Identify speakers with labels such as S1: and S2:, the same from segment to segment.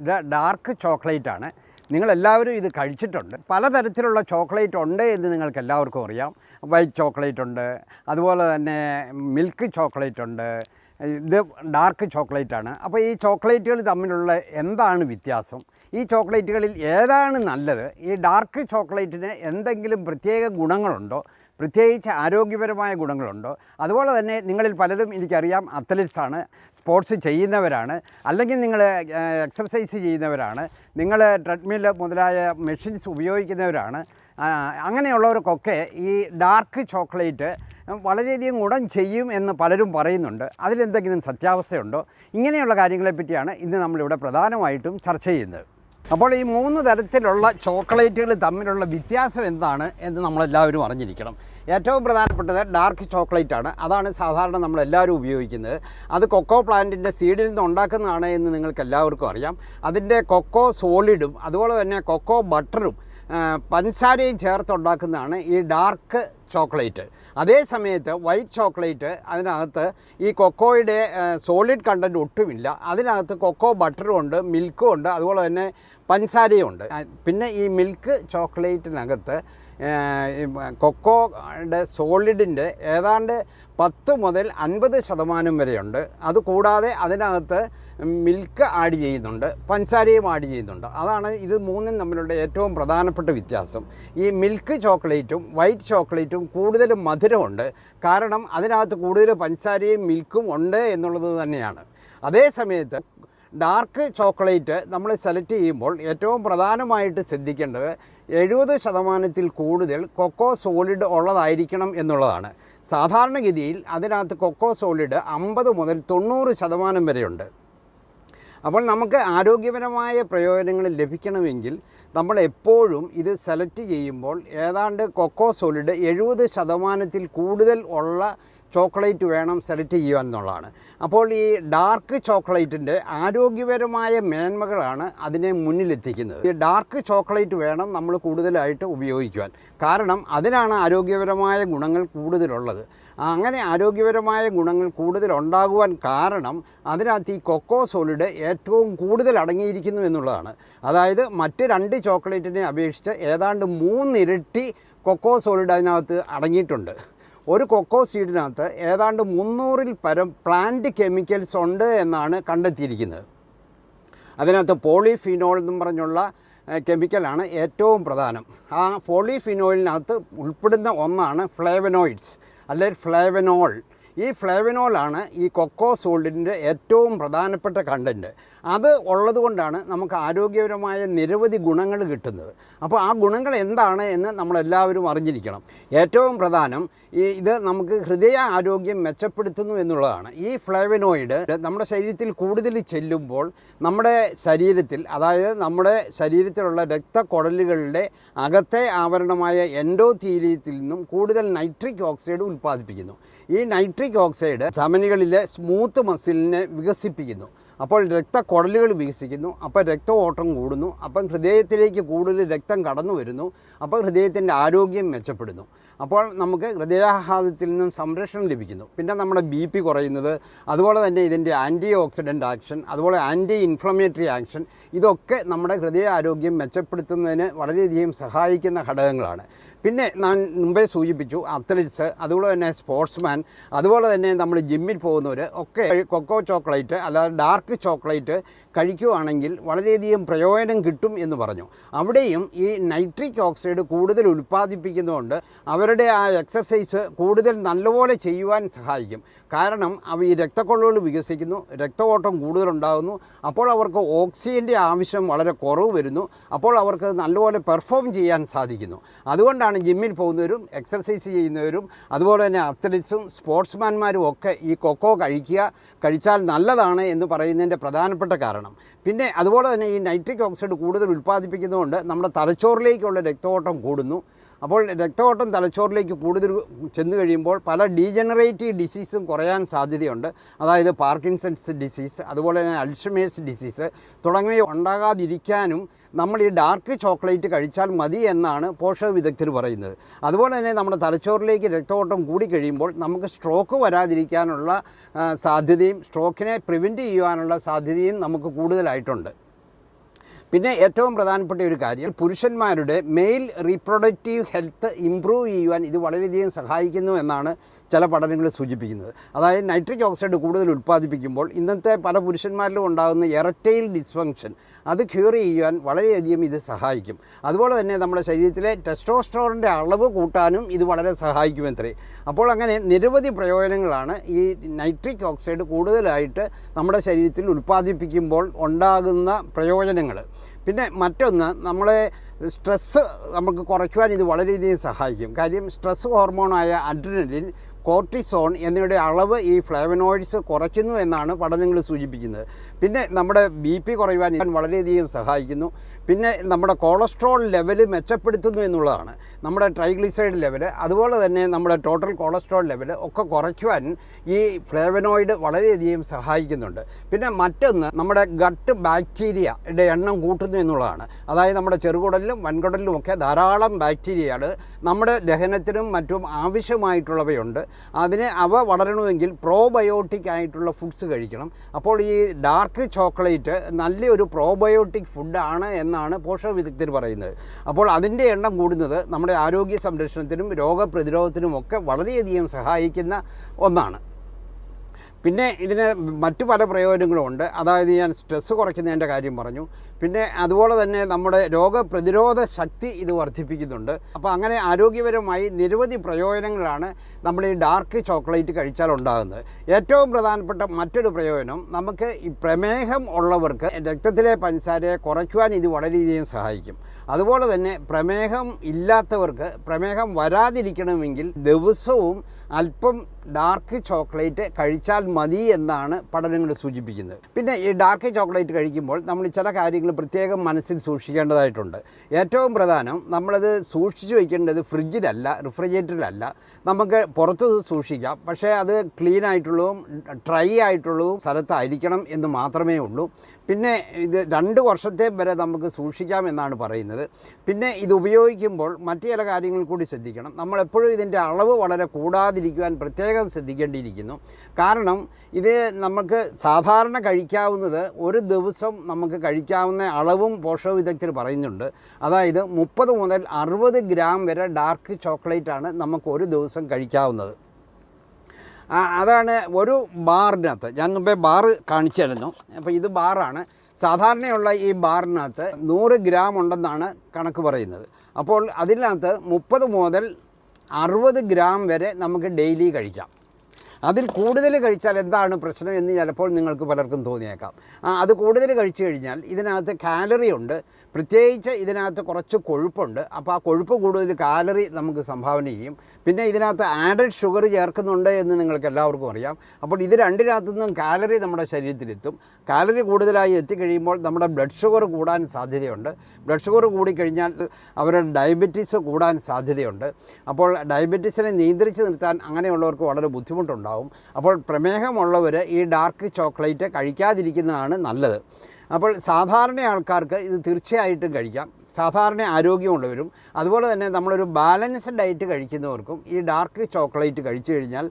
S1: ഇത് dark chocolate ആണ് നിങ്ങളെല്ലാവരും ഇത് കഴിച്ചിട്ടുണ്ട്. പലതരത്തിലുള്ള ചോക്ലേറ്റ് ഉണ്ട് എന്ന് നിങ്ങൾക്ക് എല്ലാവർക്കും അറിയാം. വൈറ്റ് ചോക്ലേറ്റ് ഉണ്ട് അതുപോലെ തന്നെ മിൽക്ക് ചോക്ലേറ്റ് ഉണ്ട്. ഇത് ഡാർക്ക് ചോക്ലേറ്റ് ആണ് അപ്പോൾ ഈ ചോക്ലേറ്റുകൾ തമ്മിലുള്ള എന്താണ് വ്യത്യാസം? ഈ ചോക്ലേറ്റുകളിൽ ഏതാണ് നല്ലത്? ഈ ഡാർക്ക് ചോക്ലേറ്റിന് എന്തെങ്കിലും പ്രത്യേക ഗുണങ്ങളുണ്ടോ? പ്രത്യേകിച്ച് ആരോഗ്യപരമായ ഗുണങ്ങളുണ്ടോ? അതുപോലെ തന്നെ നിങ്ങളിൽ പലരും എനിക്കറിയാം അത്ലറ്റ്സാണ് സ്പോർട്സ് ചെയ്യുന്നവരാണ് അല്ലെങ്കിൽ നിങ്ങൾ എക്സർസൈസ് ചെയ്യുന്നവരാണ് നിങ്ങൾ ട്രെഡ്മിൽ മുതലായ മെഷീൻസ് ഉപയോഗിക്കുന്നവരാണ് അങ്ങനെയുള്ളവർക്കൊക്കെ ഈ ഡാർക്ക് ചോക്ലേറ്റ് വളരെയധികം ഗുണം ചെയ്യും എന്ന് പലരും പറയുന്നുണ്ട്. അതിലെന്തെങ്കിലും സത്യാവസ്ഥയുണ്ടോ? ഇങ്ങനെയുള്ള കാര്യങ്ങളെപ്പറ്റിയാണ് ഇന്ന് നമ്മളിവിടെ പ്രധാനമായിട്ടും ചർച്ച ചെയ്യുന്നത്. അപ്പോൾ ഈ മൂന്ന് തരത്തിലുള്ള ചോക്ലേറ്റുകൾ തമ്മിലുള്ള വ്യത്യാസം എന്താണ് എന്ന് നമ്മളെല്ലാവരും അറിഞ്ഞിരിക്കണം. ഏറ്റവും പ്രധാനപ്പെട്ടത് ഡാർക്ക് ചോക്ലേറ്റ് ആണ്. അതാണ് സാധാരണ നമ്മളെല്ലാവരും ഉപയോഗിക്കുന്നത്. അത് കൊക്കോ പ്ലാന്റിന്റെ സീഡിൽ നിന്ന് ഉണ്ടാക്കുന്നതാണ് എന്ന് നിങ്ങൾക്ക് എല്ലാവർക്കും അറിയാം. അതിന്റെ കൊക്കോ സോളിഡും അതുപോലെ തന്നെ കൊക്കോ ബട്ടറും പഞ്ചസാരയും ചേർത്തുണ്ടാക്കുന്നതാണ് ഈ ഡാർക്ക് ചോക്ലേറ്റ്. അതേ സമയത്ത് വൈറ്റ് ചോക്ലേറ്റ് അതിനകത്ത് ഈ കൊക്കോയുടെ സോളിഡ് കണ്ടന്റ് ഒട്ടുമില്ല. അതിനകത്ത് കൊക്കോ ബട്ടറും ഉണ്ട് മിൽക്കും ഉണ്ട് അതുപോലെ തന്നെ പഞ്ചസാരയും ഉണ്ട്. പിന്നെ ഈ മിൽക്ക് ചോക്ലേറ്റിനകത്ത് കൊക്കോയുടെ സോളിഡിന്റെ ഏതാണ്ട് പത്ത് മുതൽ അൻപത് ശതമാനം വരെയുണ്ട്. അതുകൂടാതെ അതിനകത്ത് മിൽക്ക് ആഡ് ചെയ്യുന്നുണ്ട് പഞ്ചസാരയും ആഡ് ചെയ്യുന്നുണ്ട്. അതാണ് ഇത് മൂന്നും തമ്മിലുള്ള ഏറ്റവും പ്രധാനപ്പെട്ട വ്യത്യാസം. ഈ മിൽക്ക് ചോക്ലേറ്റും വൈറ്റ് ചോക്ലേറ്റും കൂടുതൽ മധുരമുണ്ട്. കാരണം അതിനകത്ത് കൂടുതൽ പഞ്ചസാരയും മിൽക്കും ഉണ്ട് എന്നുള്ളത് തന്നെയാണ്. അതേ സമയത്ത് ഡാർക്ക് ചോക്ലേറ്റ് നമ്മൾ സെലക്ട് ചെയ്യുമ്പോൾ ഏറ്റവും പ്രധാനമായിട്ട് ശ്രദ്ധിക്കേണ്ടത് എഴുപത് ശതമാനത്തിൽ കൂടുതൽ കൊക്കോ സോളിഡ് ഉള്ളതായിരിക്കണം എന്നുള്ളതാണ്. സാധാരണഗതിയിൽ അതിനകത്ത് കൊക്കോ സോളിഡ് അമ്പത് മുതൽ തൊണ്ണൂറ് ശതമാനം വരെയുണ്ട്. അപ്പോൾ നമുക്ക് ആരോഗ്യപരമായ പ്രയോജനങ്ങൾ ലഭിക്കണമെങ്കിൽ നമ്മൾ എപ്പോഴും ഇത് സെലക്ട് ചെയ്യുമ്പോൾ ഏതാണ്ട് കൊക്കോ സോളിഡ് എഴുപത് ശതമാനത്തിൽ കൂടുതൽ ഉള്ള ചോക്ലേറ്റ് വേണം സെലക്ട് ചെയ്യുക എന്നുള്ളതാണ്. അപ്പോൾ ഈ ഡാർക്ക് ചോക്ലേറ്റിന്റെ ആരോഗ്യപരമായ മേന്മകളാണ് അതിനെ മുന്നിലെത്തിക്കുന്നത്. ഈ ഡാർക്ക് ചോക്ലേറ്റ് വേണം നമ്മൾ കൂടുതലായിട്ട് ഉപയോഗിക്കുവാൻ. കാരണം അതിനാണ് ആരോഗ്യപരമായ ഗുണങ്ങൾ കൂടുതലുള്ളത്. അങ്ങനെ ആരോഗ്യപരമായ ഗുണങ്ങൾ കൂടുതലുണ്ടാകുവാൻ കാരണം അതിനകത്ത് ഈ കൊക്കോ സോളിഡ് ഏറ്റവും കൂടുതൽ അടങ്ങിയിരിക്കുന്നു എന്നുള്ളതാണ്. അതായത് മറ്റ് രണ്ട് ചോക്ലേറ്റിനെ അപേക്ഷിച്ച് ഏതാണ്ട് മൂന്നിരട്ടി കൊക്കോ സോളിഡ് അതിനകത്ത് അടങ്ങിയിട്ടുണ്ട്. ഒരു കൊക്കോ സീഡിനകത്ത് ഏതാണ്ട് മുന്നൂറിൽ പരം പ്ലാന്റ് കെമിക്കൽസ് ഉണ്ട് എന്നാണ് കണ്ടെത്തിയിരിക്കുന്നത്. അതിനകത്ത് പോളിഫിനോൾ എന്നും പറഞ്ഞുള്ള കെമിക്കലാണ് ഏറ്റവും പ്രധാനം. ആ പോളിഫിനോളിനകത്ത് ഉൾപ്പെടുന്ന ഒന്നാണ് ഫ്ലേവനോയിഡ്സ്. അല്ലെങ്കിൽ ഫ്ലേവനോൾ. ഈ ഫ്ലേവനോളാണ് ഈ കൊക്കോ സോൾഡിന്റെ ഏറ്റവും പ്രധാനപ്പെട്ട കണ്ടന്റ് അത് ഉള്ളതുകൊണ്ടാണ് നമുക്ക് ആരോഗ്യപരമായ നിരവധി ഗുണങ്ങൾ കിട്ടുന്നത്. അപ്പോൾ ആ ഗുണങ്ങൾ എന്താണ് എന്ന് നമ്മളെല്ലാവരും അറിഞ്ഞിരിക്കണം. ഏറ്റവും പ്രധാനം ഈ ഇത് നമുക്ക് ഹൃദയ ആരോഗ്യം മെച്ചപ്പെടുത്തുന്നു എന്നുള്ളതാണ്. ഈ ഫ്ലേവനോയിഡ് നമ്മുടെ ശരീരത്തിൽ കൂടുതൽ ചെല്ലുമ്പോൾ നമ്മുടെ ശരീരത്തിൽ അതായത് നമ്മുടെ ശരീരത്തിലുള്ള രക്തക്കുടലുകളുടെ അകത്തെ ആവരണമായ എൻഡോതീലിയത്തിൽ നിന്നും കൂടുതൽ നൈട്രിക് ഓക്സൈഡ് ഉൽപ്പാദിപ്പിക്കുന്നു. ഈ നൈട്രിക് ഓക്സൈഡ് ധമനികളിലെ സ്മൂത്ത് മസിലിനെ വികസിപ്പിക്കുന്നു. അപ്പോൾ രക്തക്കുടലുകൾ വികസിക്കുന്നു. അപ്പോൾ രക്ത ഓട്ടം കൂടുന്നു. അപ്പം ഹൃദയത്തിലേക്ക് കൂടുതൽ രക്തം കടന്നു വരുന്നു. അപ്പോൾ ഹൃദയത്തിന്റെ ആരോഗ്യം മെച്ചപ്പെടുന്നു. അപ്പോൾ നമുക്ക് ഹൃദയാഘാതത്തിൽ നിന്നും സംരക്ഷണം ലഭിക്കുന്നു. പിന്നെ നമ്മുടെ ബി പി കുറയുന്നത്. അതുപോലെ തന്നെ ഇതിന്റെ ആന്റി ഓക്സിഡന്റ് ആക്ഷൻ അതുപോലെ ആന്റി ഇൻഫ്ലമേറ്ററി ആക്ഷൻ ഇതൊക്കെ നമ്മുടെ ഹൃദയാരോഗ്യം മെച്ചപ്പെടുത്തുന്നതിന് വളരെയധികം സഹായിക്കുന്ന ഘടകങ്ങളാണ്. പിന്നെ ഞാൻ മുമ്പേ സൂചിപ്പിച്ചു അത്ലറ്റ്സ് അതുപോലെ തന്നെ സ്പോർട്സ്മാൻ അതുപോലെ തന്നെ നമ്മൾ ജിമ്മിൽ പോകുന്നവർ ഒക്കെ കൊക്കോ ചോക്ലേറ്റ് അല്ലാതെ ഡാർക്ക് ചോക്ലേറ്റ് കഴിക്കുകയാണെങ്കിൽ വളരെയധികം പ്രയോജനം കിട്ടും എന്ന് പറഞ്ഞു. അവിടെയും ഈ നൈട്രിക് ഓക്സൈഡ് കൂടുതൽ ഉൽപ്പാദിപ്പിക്കുന്നതുകൊണ്ട് അവരുടെ ആ എക്സർസൈസ് കൂടുതൽ നല്ലപോലെ ചെയ്യുവാൻ സഹായിക്കും. കാരണം അവ ഈ രക്തക്കൊള്ളുകൾ വികസിക്കുന്നു രക്തഓട്ടം കൂടുതലുണ്ടാകുന്നു. അപ്പോൾ അവർക്ക് ഓക്സിജന്റെ ആവശ്യം വളരെ കുറവ് വരുന്നു. അപ്പോൾ അവർക്ക് നല്ലപോലെ പെർഫോം ചെയ്യാൻ സാധിക്കുന്നു. അതുകൊണ്ടാണ് ജിമ്മിൽ പോകുന്നവരും എക്സർസൈസ് ചെയ്യുന്നവരും അതുപോലെ തന്നെ അത്ലറ്റ്സും സ്പോർട്സ്മാൻമാരും ഒക്കെ ഈ കൊക്കോ കഴിക്കുക കഴിച്ചാൽ നല്ലതാണ് എന്ന് പറയുന്നതിന്റെ പ്രധാനപ്പെട്ട കാരണം. പിന്നെ അതുപോലെ തന്നെ ഈ നൈട്രിക് ഓക്സൈഡ് കൂടുതൽ ഉൽപ്പാദിപ്പിക്കുന്നതുകൊണ്ട് നമ്മുടെ തലച്ചോറിലേക്കുള്ള രക്തഓട്ടം കൂടുന്നു. അപ്പോൾ രക്തഓട്ടം തലച്ചോറിലേക്ക് കൂടുതൽ ചെന്ന് കഴിയുമ്പോൾ പല ഡീജനറേറ്റീവ് ഡിസീസും കുറയാൻ സാധ്യതയുണ്ട്. അതായത് പാർക്കിൻസൺസ് ഡിസീസ് അതുപോലെ തന്നെ അൽഷമേഴ്സ് ഡിസീസ് തുടങ്ങിയ ഉണ്ടാകാതിരിക്കാനും നമ്മൾ ഈ ഡാർക്ക് ചോക്ലേറ്റ് കഴിച്ചാൽ മതി എന്നാണ് പോഷക വിദഗ്ധർ പറയുന്നത്. അതുപോലെ തന്നെ നമ്മുടെ തലച്ചോറിലേക്ക് രക്തഓട്ടം കൂടിക്കഴിയുമ്പോൾ നമുക്ക് സ്ട്രോക്ക് വരാതിരിക്കാനുള്ള സാധ്യതയും സ്ട്രോക്കിനെ പ്രിവെന്റ് ചെയ്യുവാനുള്ള സാധ്യതയും നമുക്ക് കൂടുതലായിട്ടുണ്ട്. പിന്നെ ഏറ്റവും പ്രധാനപ്പെട്ട ഒരു കാര്യം പുരുഷന്മാരുടെ മെയിൽ റീപ്രൊഡക്റ്റീവ് ഹെൽത്ത് ഇമ്പ്രൂവ് ചെയ്യുവാൻ ഇത് വളരെയധികം സഹായിക്കുന്നു എന്നാണ് ചില പഠനങ്ങൾ സൂചിപ്പിക്കുന്നത്. അതായത് നൈട്രിക് ഓക്സൈഡ് കൂടുതൽ ഉൽപ്പാദിപ്പിക്കുമ്പോൾ ഇന്നത്തെ പല പുരുഷന്മാരിലും ഉണ്ടാകുന്ന എററ്റൈൽ ഡിസ്ഫങ്ഷൻ അത് ക്യൂർ ചെയ്യുവാൻ വളരെയധികം ഇത് സഹായിക്കും. അതുപോലെ തന്നെ നമ്മുടെ ശരീരത്തിലെ ടെസ്റ്റോസ്ട്രോണിന്റെ അളവ് കൂട്ടാനും ഇത് വളരെ സഹായിക്കുമത്രേ. അപ്പോൾ അങ്ങനെ നിരവധി പ്രയോജനങ്ങളാണ് ഈ നൈട്രിക് ഓക്സൈഡ് കൂടുതലായിട്ട് നമ്മുടെ ശരീരത്തിൽ ഉൽപ്പാദിപ്പിക്കുമ്പോൾ ഉണ്ടാകുന്ന പ്രയോജനങ്ങൾ. പിന്നെ മറ്റൊന്ന് നമ്മളെ സ്ട്രെസ്സ് നമുക്ക് കുറയ്ക്കുവാൻ ഇത് വളരെയധികം സഹായിക്കും. കാര്യം സ്ട്രെസ് ഹോർമോണായ അഡ്രിനലിൻ കോർട്ടിസോൺ എന്നിവയുടെ അളവ് ഈ ഫ്ലേവനോയിഡ്സ് കുറയ്ക്കുന്നു എന്നാണ് പഠനങ്ങൾ സൂചിപ്പിക്കുന്നത്. പിന്നെ നമ്മുടെ ബി പി കുറയുവാൻ വളരെയധികം സഹായിക്കുന്നു. പിന്നെ നമ്മുടെ കൊളസ്ട്രോൾ ലെവൽ മെച്ചപ്പെടുത്തുന്നു എന്നുള്ളതാണ്. നമ്മുടെ ട്രൈഗ്ലിസൈഡ് ലെവൽ അതുപോലെ തന്നെ നമ്മുടെ ടോട്ടൽ കൊളസ്ട്രോൾ ലെവൽ ഒക്കെ കുറയ്ക്കുവാൻ ഈ ഫ്ലേവനോയിഡ് വളരെയധികം സഹായിക്കുന്നുണ്ട്. പിന്നെ മറ്റൊന്ന് നമ്മുടെ ഗട്ട് ബാക്ടീരിയയുടെ എണ്ണം കൂട്ടുന്നു എന്നുള്ളതാണ്. അതായത് നമ്മുടെ ചെറുകുടലിലും വൻകുടലിലും ഒക്കെ ധാരാളം ബാക്ടീരിയകൾ നമ്മുടെ ദഹനത്തിനും മറ്റും ആവശ്യമായിട്ടുള്ളവയുണ്ട്. അതിന് അവ വളരണമെങ്കിൽ പ്രോബയോട്ടിക് ആയിട്ടുള്ള ഫുഡ്സ് കഴിക്കണം. അപ്പോൾ ഈ ഡാർക്ക് ചോക്ലേറ്റ് നല്ലൊരു പ്രോബയോട്ടിക് ഫുഡാണ് എന്നാണ് പോഷക വിദഗ്ധർ പറയുന്നത്. അപ്പോൾ അതിന്റെ എണ്ണം കൂടുന്നത് നമ്മുടെ ആരോഗ്യ സംരക്ഷണത്തിനും രോഗപ്രതിരോധത്തിനും ഒക്കെ വളരെയധികം സഹായിക്കുന്ന ഒന്നാണ്. പിന്നെ ഇതിന് മറ്റു പല പ്രയോജനങ്ങളും ഉണ്ട്. അതായത് ഞാൻ സ്ട്രെസ്സ് കുറയ്ക്കുന്നതിന്റെ കാര്യം പറഞ്ഞു. പിന്നെ അതുപോലെ തന്നെ നമ്മുടെ രോഗപ്രതിരോധ ശക്തി ഇത് വർദ്ധിപ്പിക്കുന്നുണ്ട്. അപ്പോൾ അങ്ങനെ ആരോഗ്യപരമായി നിരവധി പ്രയോജനങ്ങളാണ് നമ്മൾ ഈ ഡാർക്ക് ചോക്ലേറ്റ് കഴിച്ചാൽ ഉണ്ടാകുന്നത്. ഏറ്റവും പ്രധാനപ്പെട്ട മറ്റൊരു പ്രയോജനം നമുക്ക് ഈ പ്രമേഹം ഉള്ളവർക്ക് രക്തത്തിലെ പഞ്ചസാരയെ കുറയ്ക്കുവാൻ ഇത് വളരെയധികം സഹായിക്കും. അതുപോലെ തന്നെ പ്രമേഹം ഇല്ലാത്തവർക്ക് പ്രമേഹം വരാതിരിക്കണമെങ്കിൽ ദിവസവും അല്പം ഡാർക്ക് ചോക്ലേറ്റ് കഴിച്ചാൽ മതി എന്നാണ് പഠനങ്ങൾ സൂചിപ്പിക്കുന്നത്. പിന്നെ ഈ ഡാർക്ക് ചോക്ലേറ്റ് കഴിക്കുമ്പോൾ നമ്മൾ ചില കാര്യങ്ങൾ പ്രത്യേകം മനസ്സിൽ സൂക്ഷിക്കേണ്ടതായിട്ടുണ്ട്. ഏറ്റവും പ്രധാനം നമ്മളത് സൂക്ഷിച്ചു വയ്ക്കേണ്ടത് ഫ്രിഡ്ജിലല്ല റിഫ്രിജറേറ്ററിലല്ല നമുക്ക് പുറത്ത് സൂക്ഷിക്കാം. പക്ഷേ അത് ക്ലീൻ ആയിട്ടുള്ളതും ഡ്രൈ ആയിട്ടുള്ളതും സ്ഥലത്തായിരിക്കണം എന്ന് മാത്രമേ ഉള്ളൂ. പിന്നെ ഇത് രണ്ട് വർഷത്തെ വരെ നമുക്ക് സൂക്ഷിക്കാം എന്നാണ് പറയുന്നത്. പിന്നെ ഇത് ഉപയോഗിക്കുമ്പോൾ മറ്റു ചില കാര്യങ്ങൾ കൂടി ശ്രദ്ധിക്കണം. നമ്മളെപ്പോഴും ഇതിന്റെ അളവ് വളരെ കൂടാതിരിക്കുവാൻ പ്രത്യേകം ശ്രദ്ധിക്കേണ്ടിയിരിക്കുന്നു. കാരണം ഇത് നമുക്ക് സാധാരണ കഴിക്കാവുന്നത് ഒരു ദിവസം നമുക്ക് കഴിക്കാവുന്ന അളവും പോഷക വിദഗ്ധർ പറയുന്നുണ്ട്. അതായത് മുപ്പത് മുതൽ അറുപത് ഗ്രാം വരെ ഡാർക്ക് ചോക്ലേറ്റാണ് നമുക്ക് ഒരു ദിവസം കഴിക്കാവുന്നത്. അതാണ് ഒരു ബാറിനകത്ത്. ഞാൻ മുമ്പേ ബാറ് കാണിച്ചിരുന്നു. അപ്പോൾ ഇത് ബാറാണ്. സാധാരണയുള്ള ഈ ബാറിനകത്ത് നൂറ് ഗ്രാം ഉണ്ടെന്നാണ് കണക്ക് പറയുന്നത്. അപ്പോൾ അതിനകത്ത് മുപ്പത് മുതൽ അറുപത് ഗ്രാം വരെ നമുക്ക് ഡെയിലി കഴിക്കാം. അതിൽ കൂടുതൽ കഴിച്ചാൽ എന്താണ് പ്രശ്നം എന്ന് ചിലപ്പോൾ നിങ്ങൾക്ക് പലർക്കും തോന്നിയേക്കാം. അത് കൂടുതൽ കഴിച്ചു കഴിഞ്ഞാൽ ഇതിനകത്ത് കാലറി ഉണ്ട്. പ്രത്യേകിച്ച് ഇതിനകത്ത് കുറച്ച് കൊഴുപ്പുണ്ട്. അപ്പോൾ ആ കൊഴുപ്പ് കൂടുതൽ കാലറി നമുക്ക് സംഭാവന ചെയ്യും. പിന്നെ ഇതിനകത്ത് ആഡഡ് ഷുഗർ ചേർക്കുന്നുണ്ട് എന്ന് നിങ്ങൾക്ക് എല്ലാവർക്കും അറിയാം. അപ്പോൾ ഇത് രണ്ടിനകത്തു നിന്നും കാലറി നമ്മുടെ ശരീരത്തിലെത്തും. കാലറി കൂടുതലായി എത്തിക്കഴിയുമ്പോൾ നമ്മുടെ ബ്ലഡ് ഷുഗർ കൂടാൻ സാധ്യതയുണ്ട്. ബ്ലഡ് ഷുഗർ കൂടിക്കഴിഞ്ഞാൽ അവരുടെ ഡയബറ്റീസ് കൂടാൻ സാധ്യതയുണ്ട്. അപ്പോൾ ഡയബറ്റീസിനെ നിയന്ത്രിച്ച് നിർത്താൻ അങ്ങനെയുള്ളവർക്ക് വളരെ ബുദ്ധിമുട്ടുണ്ടാകും അപ്പോൾ പ്രമേഹമുള്ളവർ ഈ ഡാർക്ക് ചോക്ലേറ്റ് കഴിക്കാതിരിക്കുന്നതാണ് നല്ലത്. അപ്പോൾ സാധാരണ ആൾക്കാർക്ക് ഇത് തീർച്ചയായിട്ടും കഴിക്കാം. സാധാരണ ആരോഗ്യമുള്ളവരും അതുപോലെ തന്നെ നമ്മളൊരു ബാലൻസ്ഡ് ഡയറ്റ് കഴിക്കുന്നവർക്കും ഈ ഡാർക്ക് ചോക്ലേറ്റ് കഴിച്ചു കഴിഞ്ഞാൽ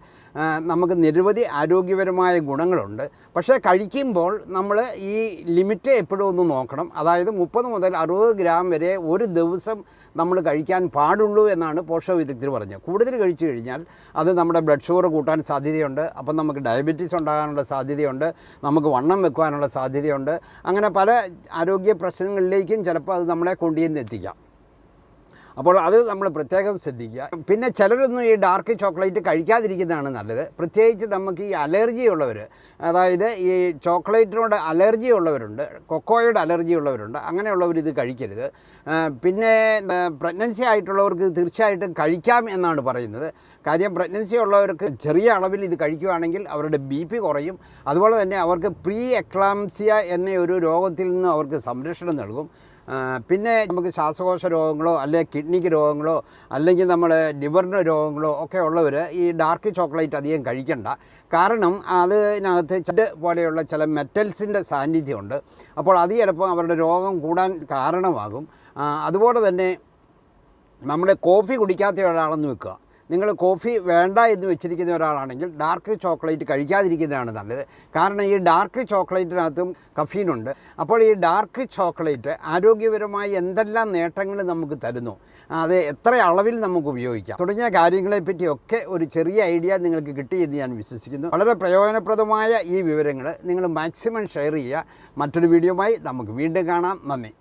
S1: നമുക്ക് നിരവധി ആരോഗ്യപരമായ ഗുണങ്ങളുണ്ട്. പക്ഷേ കഴിക്കുമ്പോൾ നമ്മൾ ഈ ലിമിറ്റ് എപ്പോഴും ഒന്ന് നോക്കണം. അതായത് മുപ്പത് മുതൽ അറുപത് ഗ്രാം വരെ ഒരു ദിവസം നമ്മൾ കഴിക്കാൻ പാടുള്ളൂ എന്നാണ് പോഷക വിദഗ്ധർ പറഞ്ഞത്. കൂടുതൽ കഴിച്ചു കഴിഞ്ഞാൽ അത് നമ്മുടെ ബ്ലഡ് ഷുഗർ കൂട്ടാൻ സാധ്യതയുണ്ട്. അപ്പം നമുക്ക് ഡയബറ്റീസ് ഉണ്ടാകാനുള്ള സാധ്യതയുണ്ട്. നമുക്ക് വണ്ണം വെക്കുവാനുള്ള സാധ്യതയുണ്ട്. അങ്ങനെ പല ആരോഗ്യ പ്രശ്നങ്ങളിലേക്കും ചിലപ്പോൾ അത് നമ്മളെ കൊണ്ടുചെന്ന് എത്തിക്കാം അപ്പോൾ അത് നമ്മൾ പ്രത്യേകം ശ്രദ്ധിക്കുക. പിന്നെ ചിലരൊന്നും ഈ ഡാർക്ക് ചോക്ലേറ്റ് കഴിക്കാതിരിക്കുന്നതാണ് നല്ലത്. പ്രത്യേകിച്ച് നമുക്ക് ഈ അലർജി ഉള്ളവർ അതായത് ഈ ചോക്ലേറ്റിനോട് അലർജി ഉള്ളവരുണ്ട് കൊക്കോയുടെ അലർജി ഉള്ളവരുണ്ട് അങ്ങനെയുള്ളവർ ഇത് കഴിക്കരുത്. പിന്നെ പ്രഗ്നൻസി ആയിട്ടുള്ളവർക്ക് തീർച്ചയായിട്ടും കഴിക്കാം എന്നാണ് പറയുന്നത്. കാര്യം പ്രഗ്നൻസി ഉള്ളവർക്ക് ചെറിയ അളവിൽ ഇത് കഴിക്കുകയാണെങ്കിൽ അവരുടെ ബി പി കുറയും. അതുപോലെ തന്നെ അവർക്ക് പ്രീ എക്ലാംസിയ എന്ന ഒരു രോഗത്തിൽ നിന്ന് അവർക്ക് സംരക്ഷണം നൽകും. പിന്നെ നമുക്ക് ശ്വാസകോശ രോഗങ്ങളോ അല്ലെങ്കിൽ കിഡ്നിക്ക് രോഗങ്ങളോ അല്ലെങ്കിൽ നമ്മൾ ലിവറിന് രോഗങ്ങളോ ഒക്കെ ഉള്ളവർ ഈ ഡാർക്ക് ചോക്ലേറ്റ് അധികം കഴിക്കണ്ട. കാരണം അതിനകത്ത് ചെഡ് പോലെയുള്ള ചില മെറ്റൽസിന്റെ സാന്നിധ്യമുണ്ട്. അപ്പോൾ അത് ചിലപ്പോൾ അവരുടെ രോഗം കൂടാൻ കാരണമാകും. അതുപോലെ തന്നെ നമ്മൾ കോഫി കുടിക്കാത്ത ഒരാളെന്ന് വെക്കുക. നിങ്ങൾ കോഫി വേണ്ട എന്ന് വെച്ചിരിക്കുന്ന ഒരാളാണെങ്കിൽ ഡാർക്ക് ചോക്ലേറ്റ് കഴിക്കാതിരിക്കുന്നതാണ് നല്ലത്. കാരണം ഈ ഡാർക്ക് ചോക്ലേറ്റിനകത്തും കഫീനുണ്ട് അപ്പോൾ ഈ ഡാർക്ക് ചോക്ലേറ്റ് ആരോഗ്യപരമായി എന്തെല്ലാം നേട്ടങ്ങൾ നമുക്ക് തരുന്നു? അത് എത്ര അളവിൽ നമുക്ക് ഉപയോഗിക്കാം? തുടങ്ങിയ കാര്യങ്ങളെപ്പറ്റിയൊക്കെ ഒരു ചെറിയ ഐഡിയ നിങ്ങൾക്ക് കിട്ടിയെന്ന് ഞാൻ വിശ്വസിക്കുന്നു. വളരെ പ്രയോജനപ്രദമായ ഈ വിവരങ്ങൾ നിങ്ങൾ മാക്സിമം ഷെയർ ചെയ്യുക. മറ്റൊരു വീഡിയോയുമായി നമുക്ക് വീണ്ടും കാണാം. നന്ദി.